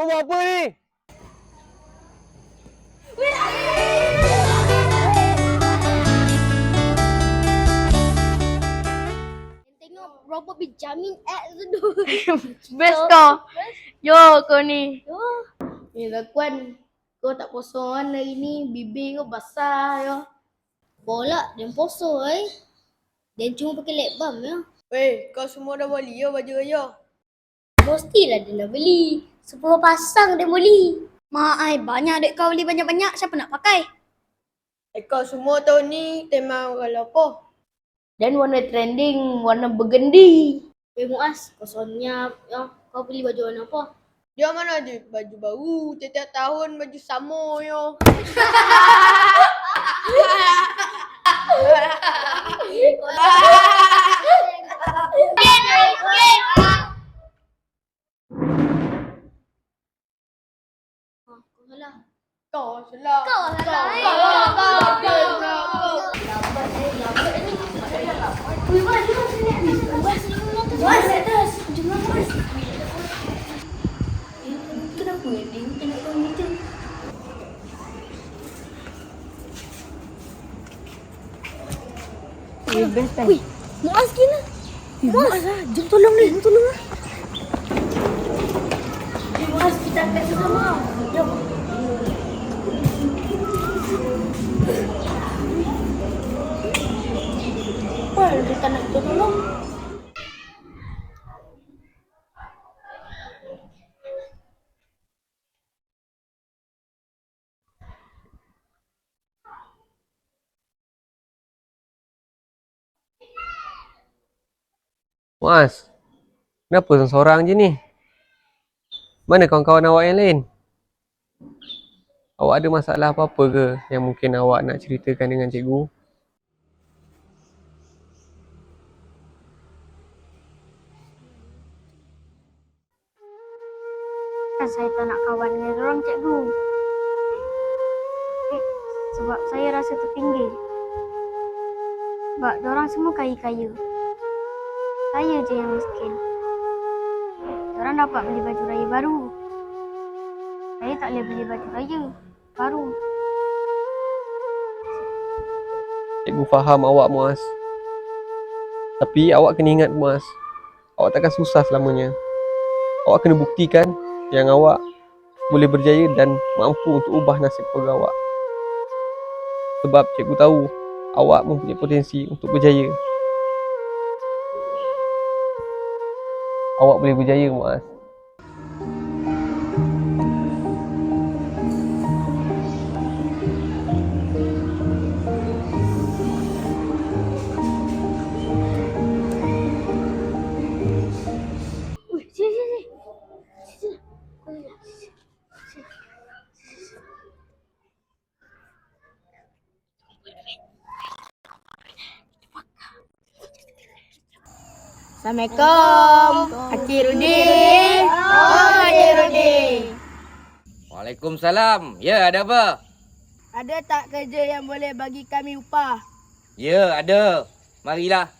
Kau buat apa ni? Tengok berapa berjamin ad tu tu. Best kau. Yo kau ni. Yo. Ni lakuan. Kau tak poso kan hari ni. Bibir kau basah yo. Bola dan poso eh. Dan cuma pakai lip balm ya. Weh, kau semua dah beli ya baju raya? Mestilah dia nak beli. Sepuluh pasang dia beli. Mak ai banyak duit kau beli banyak-banyak siapa nak pakai? Eh, kau semua tahun ni tema orang apa? Dan warna trending. Warna burgundy. Eh Muaz, kau senyap ya. Kau beli baju warna apa? Dia mana ada baju baru, tiap-tiap tahun baju sama yo. Kau Kau salah. Kau salah. eh. Kau salah. Kau salah. Muaz kena. Muaz lah. Jom tolong ni. Jom tolong lah. Muaz kita akan sama. Jom. Kita nak tolong. Mas, kenapa seorang je ni? Mana kawan-kawan awak yang lain? Awak ada masalah apa-apa ke yang mungkin awak nak ceritakan dengan cikgu? Kan saya tak nak kawan dengan orang cikgu. Eh, sebab saya rasa terpinggir. Sebab orang semua kaya-kaya. Saya je yang miskin. Orang dapat beli baju raya baru. Saya tak boleh beli baju raya baru. Cikgu faham awak Muaz. Tapi awak kena ingat Muaz, awak takkan susah selamanya. Awak kena buktikan yang awak boleh berjaya dan mampu untuk ubah nasib keluarga awak. Sebab cikgu tahu awak mempunyai potensi untuk berjaya. Awak boleh berjaya Muaz. Assalamualaikum. Haji Rudi. Oh, Haji Rudi. Waalaikumsalam. Ya, ada apa? Ada tak kerja yang boleh bagi kami upah? Ya, ada. Marilah.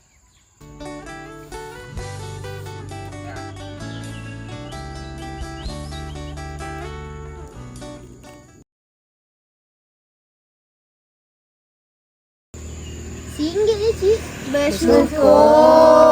Singgit je cik. Bersyukur.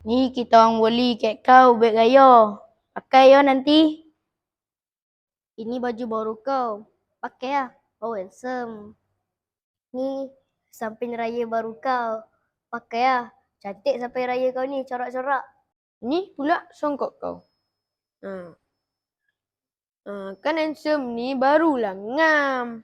Ni kita orang beli kat kau beg raya. Pakai yo nanti. Ini baju baru kau. Pakai lah. Oh, handsome. Ni samping raya baru kau. Pakai lah. Cantik sampai raya kau ni, corak-corak. Ni pula songkok kau. Ha. Ha, kan handsome ni barulah ngam.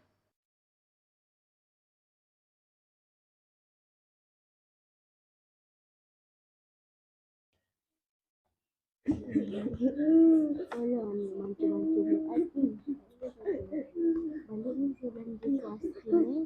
Alah, mantu-mantu buat hati. Balik ni saya belanja kuasa ni.